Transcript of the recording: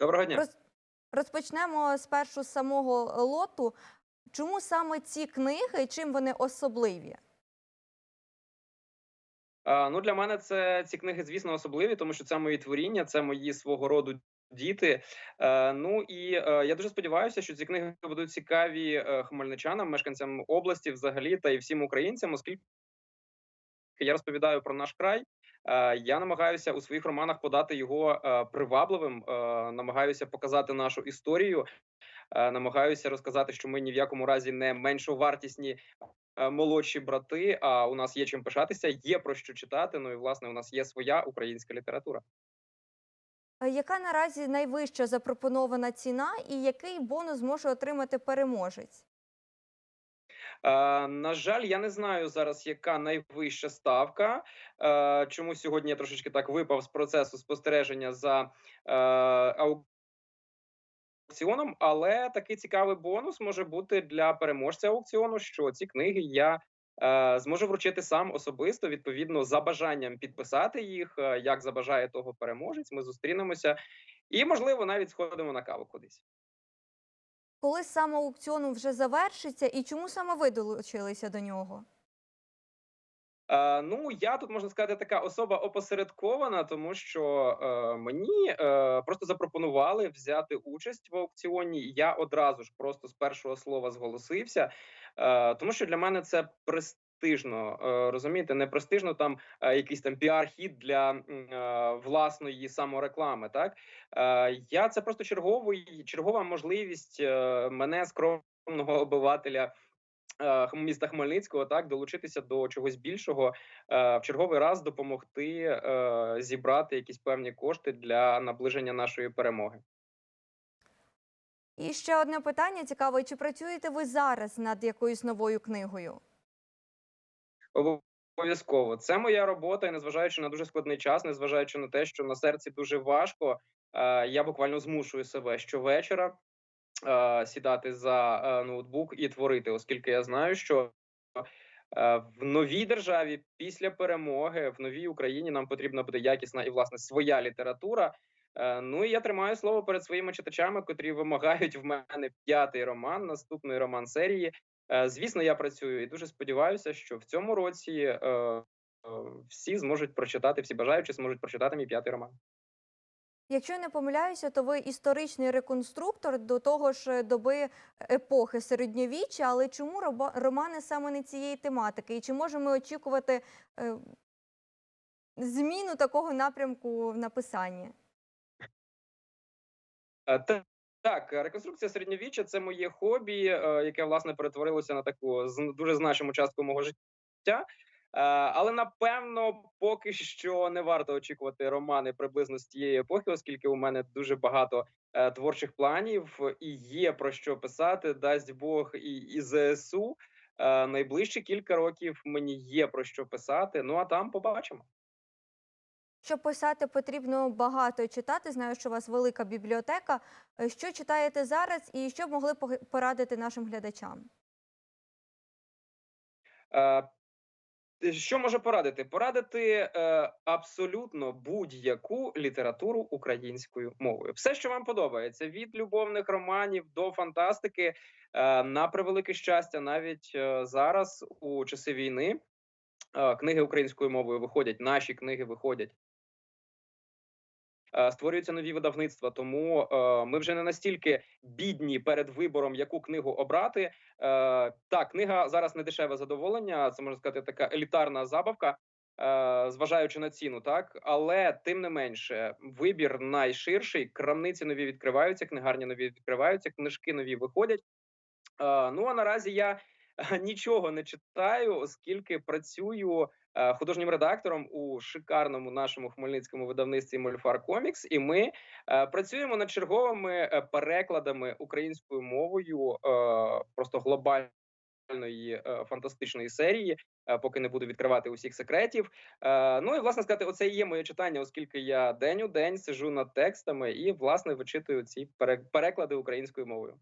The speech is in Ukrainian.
Доброго дня. Роз- Розпочнемо спершу з самого лоту. Чому саме ці книги, чим вони особливі? А, ну, для мене це ці книги, звісно, особливі, тому що це мої творіння, це мої свого роду діти. Е, ну і е, я дуже сподіваюся, що ці книги будуть цікаві е, хмельничанам, мешканцям області, взагалі, та й всім українцям, оскільки я розповідаю про наш край. Е, Я намагаюся у своїх романах подати його е, привабливим, е, намагаюся показати нашу історію, намагаюся розказати, що ми ні в якому разі не меншовартісні молодші брати. А у нас є чим пишатися, є про що читати. Ну і власне у нас є своя українська література. Яка наразі найвища запропонована ціна і який бонус може отримати переможець? Е, на жаль, я не знаю зараз, яка найвища ставка. Е, чому сьогодні я трошечки так випав з процесу спостереження за е, аукціоном, але такий цікавий бонус може бути для переможця аукціону, що ці книги я зможу вручити сам особисто, відповідно, за бажанням підписати їх, як забажає того переможець. Ми зустрінемося і, можливо, навіть сходимо на каву кудись. Коли саме аукціон вже завершиться і чому саме ви долучилися до нього? Е, ну, я тут можна сказати, така особа опосередкована, тому що е, мені е, просто запропонували взяти участь в аукціоні. Я одразу ж просто з першого слова зголосився, е, тому що для мене це престижно. Е, розумієте, не престижно там е, якийсь там піар-хід для е, власної самореклами. Так я це просто черговий, чергова можливість мене скромного обивателя міста Хмельницького так долучитися до чогось більшого, в черговий раз допомогти зібрати якісь певні кошти для наближення нашої перемоги. І ще одне питання цікаве: чи працюєте ви зараз над якоюсь новою книгою? Обов'язково це моя робота, і незважаючи на дуже складний час, незважаючи на те, що на серці дуже важко, е, я буквально змушую себе щовечора е, сідати за е, ноутбук і творити, оскільки я знаю, що в новій державі після перемоги в новій Україні нам потрібна буде якісна і власне своя література. Ну і я тримаю слово перед своїми читачами, котрі вимагають в мене п'ятий роман, наступний роман серії. Е, Звісно, я працюю і дуже сподіваюся, що в цьому році е, е, всі зможуть прочитати, всі бажаючі зможуть прочитати мій п'ятий роман. Якщо я не помиляюся, то ви історичний реконструктор до того ж доби епохи середньовіччя, але чому романи саме не цієї тематики? І чи можемо очікувати е, зміну такого напрямку в написанні? Та- Так, е, реконструкція середньовіччя це моє хобі, е, яке власне перетворилося на таку дуже значиму частку мого життя. Е, Але напевно, поки що не варто очікувати романи приблизно з тієї епохи, оскільки у мене дуже багато творчих планів і є про що писати. Дасть Бог і, і ЗСУ. Найближчі кілька років мені є про що писати. Ну а там побачимо. Щоб писати, потрібно багато читати. Знаю, що у вас велика бібліотека. Е, Що читаєте зараз і що б могли порадити нашим глядачам? Е, Що може порадити? Порадити е, абсолютно будь-яку літературу українською мовою. Все, що вам подобається, від любовних романів до фантастики. Е, на превелике щастя, навіть е, зараз, у часи війни, е, книги українською мовою виходять, наші книги виходять. Е, Створюються нові видавництва, тому е, ми вже не настільки бідні перед вибором, яку книгу обрати. Е, так, книга зараз не дешеве задоволення, це можна сказати, така елітарна забавка, зважаючи на ціну, так але тим не менше, вибір найширший. Крамниці нові відкриваються, книгарні нові відкриваються, книжки нові виходять. Ну а наразі я нічого не читаю, оскільки працюю художнім редактором у шикарному нашому хмельницькому видавництві Мольфар Комікс, і ми е, працюємо над черговими е, перекладами українською мовою, е, просто глобальної е, фантастичної серії. Поки не буду відкривати усіх секретів. Ну і власне сказати, оце і є моє читання, оскільки я день у день сижу над текстами і власне вичитую ці пере- переклади українською мовою.